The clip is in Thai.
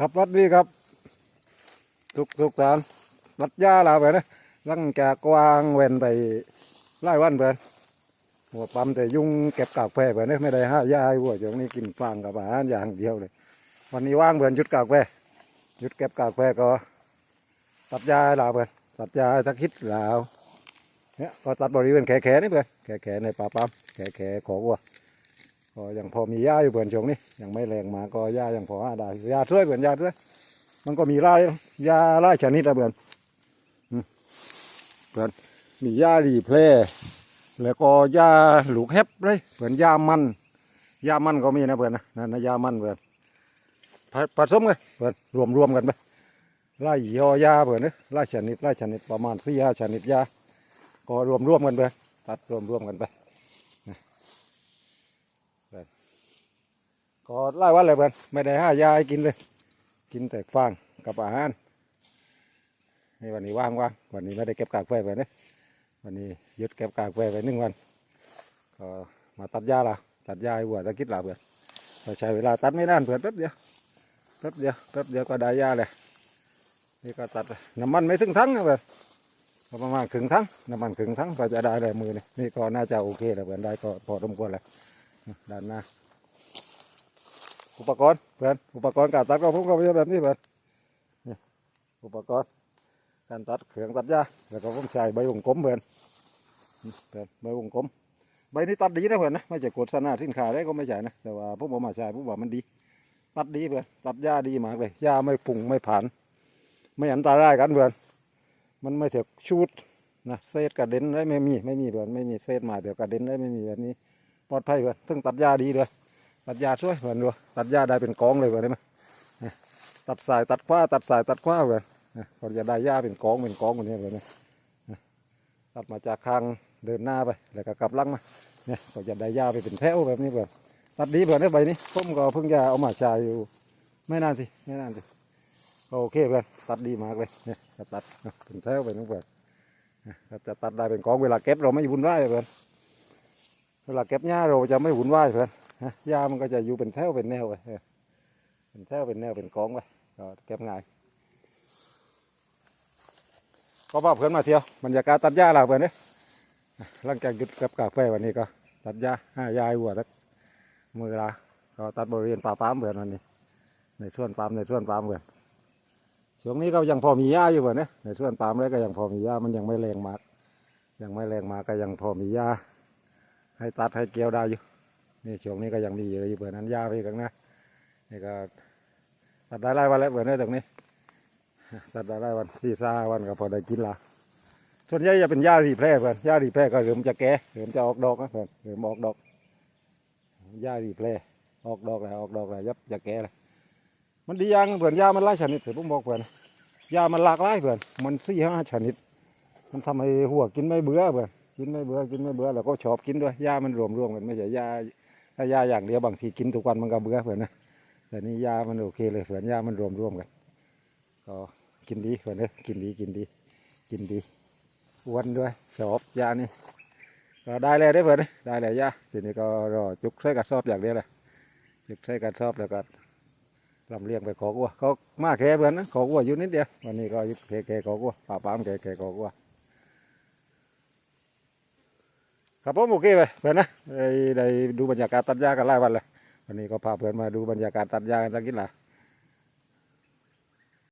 ครับวัดดีครับทุกทุกทานวัดยาลาไปนะหลังจากกวางเวนไปไล่วันไปหัวปั๊มแต่ยุ่งเก็บกากแฟไปนะไม่ได้ห้ายาให้วัวช่วงนี้กินฟางกับอาหารอย่างเดียวเลย วันนี้ว่างเบือนหยุดกากแฟหยุดเก็บกากแฟก็ ตัดยาลาไปตัดยาสักคิดลาวเนี่ยก็ตัดบริเวณแขนๆนี่เพื่อนแขนๆในป่าปั๊มแขนๆของวัว ก็ยังพอมีหญ้าอยู่เพื่อนช่วงนี้ยังไม่แรงมาก็หญ้ายังพอหาได้หญ้าช่วยเพื่อนหญ้าช่วยมันก็มีไร่หญ้าไร่ชนิดนะเพื่อนอืมเพื่อนมีหญ้าดีเพลแล้วก็หญ้าหลูกเห็บเลยเพื่อนหญ้ามันหญ้ามันก็มีนะเพื่อนนะนั่นนะหญ้ามันเพื่อนผสมกันเพื่อนรวมรวมกันไปไล่ยอหญ้าเพื่อนนะไล่ชนิดไล่ชนิดประมาณสี่ห้าชนิดหญ้าก็รวมรวมกันไปตัดรวมรวมกันไป ก็ไล่วันเลยเพื่อนไม่ได้ห้ายาให้กินเลย กินแต่ฟางกับอาหารนี่วันนี้ว่างว่างวันนี้ไม่ได้เก็บกากไฟไปเนี่ยวันนี้ยุดเก็บกากไฟไปหนึ่งวัน ก็มาตัดหญ้าละตัดหญ้าให้วัวตะกิดละเพื่อนเราใช้เวลาตัดไม่นานเพื่อนแป๊บเดียวแป๊บเดียวแป๊บเดียวก็ได้หญ้าเลยนี่ก็ตัดน้ำมันไม่ถึงทั้งนะเพื่อนประมาณครึ่งทั้งน้ำมันครึ่งทั้งก็จะได้เลยมือนี่นี่ก็น่าจะโอเคแล้วเพื่อนได้ก็พอสมควรแล้วด้านหน้า อุปกรณ์เพื่อนอุปกรณ์การตัดก็ผมก็จะแบบนี้เพื่อนอุปกรณ์การตัดเครื่องตัดหญ้าแล้วก็ผมใช้ใบวงกลมเพื่อนเพื่อนใบวงกลมใบนี้ตัดดีนะเพื่อนนะไม่ใช่โฆษณาสินค้าได้ก็ไม่ใช่นะแต่ว่าผมเอามาใช้ผมว่ามันดี ตัดดีเพื่อนตัดหญ้าดีมากเลยหญ้าไม่ปุ่งไม่ผ่าน ไม่อันตรายกันเพื่อนมันไม่เสียชูดนะเศษกระเด็นได้ไม่มีไม่มีเพื่อนไม่มีเศษมาเดี๋ยวกระเด็นได้ไม่มีแบบนี้ปลอดภัยเพื่อนซึ่งตัดหญ้าดีด้วย ตัดหญ้าช่วยเพื่อนดูตัดหญ้าได้เป็นกองเลยเพื่อนได้ไหมเนี่ยตัดสายตัดขว้าตัดสายตัดขว้าเพื่อนเนี่ยก็จะได้หญ้าเป็นกองเป็นกองแบบนี้เพื่อนนี่ตัดมาจากข้างเดินหน้าไปแล้วก็กลับลังมาเนี่ยก็จะได้หญ้าไปเป็นแถวแบบนี้เพื่อนตัดดีเพื่อนได้ใบนี้ผมก็เพิ่งจะเอามาใช้อยู่ ไม่นานสิไม่นานสิก็โอเคเพื่อนตัดดีมากเลยเนี่ยตัดเป็นแถวไปนึกเพื่อนจะตัดได้เป็นกองเวลาเก็บเราไม่วุ่นวายเพื่อนเวลาเก็บหญ้าเราจะไม่วุ่นวายเพื่อน ยามันก็จะอยู่เป็นแถวเป็นแนวไปเออเป็นแถวเป็นแนวเป็นกองไปก็เก็บง่ายก็พาเพื่อนมาเที่ยวบรรยากาศตัดหญ้าเราเพื่อนเนี่ยหลังจากหยุดกับกาแฟวันนี้ก็ ตัดหญ้าห้ายายวัวตักมือละก็ตัดบริเวณป่าปามเพื่อนวันนี้ ในส่วนปามในส่วนปามเพื่อนช่วงนี้ก็ยังพอมีหญ้าอยู่เพื่อนเนี่ยในส่วนปามแล้วก็ยังพอมีหญ้ามันยังไม่แรงมากยังไม่แรงมากก็ยังพอมีหญ้าให้ตัดให้เกี่ยวได้อยู่ นี่ช่วงนี้ก็ยังมีอยู่เบอร์นั้นยาวไปกันนะนี่ก็ตัดได้หลายวันแล้วเบอร์นี้ตรงนี้ตัดได้หลายวันสี่สาวันก็พอได้กินละส่วนใหญ่จะเป็นหญ้ารีแพร่เพื่อนหญ้ารีแพร่ก็เริ่มจะแก่เริ่มจะออกดอกนะเพื่อนเริ่มออกดอกหญ้ารีแพร่ออกดอกแล้วออกดอกแล้วยับจะแก่เลยมันดีอย่างเพื่อนหญ้ามันหลายชนิดเดี๋ยวผมบอกเพื่อนหญ้ามันหลากหลายเพื่อนมันสี่ห้าชนิด มันทำให้หัวกินไม่เบื่อเพื่อนกินไม่เบื่อกินไม่เบื่อแล้วก็ชอบกินด้วยหญ้ามันรวมรวมๆกันไม่ใช่หญ้า ถ้าหญ้าอย่างเดียวบางทีกินทุกวันมันก็เบื่อเพื่อนะแต่นี่หญ้ามันโอเคเลยเพื่อนหญ้ามันรวมรวมกันก็กินดีเพื่อนะกินดีกินดี กินดีอ้วนด้วยชอบหญ้านี่ก็ได้เลยได้เพื่อนะได้เลยหญ้าทีนี้ก็รอจุกใส่กระสอบอย่างเดียวเลยจุกใส่กระสอบแล้วก็ลำเลียงไปขอกัวเขามาแค่เพื่อนนะขอกัวอยู่นิดเดียววันนี้ก็แค่แค่ขอกัวป่าปามแค่แค่ขอกัว ครับผมโอเคไปเพื่อนนะได้ได้ดูบรรยากาศตัดหญ้ากันหลายวันเลยวันนี้ก็พาเพื่อนมาดูบรรยากาศตัดหญ้ากันสักนิดละ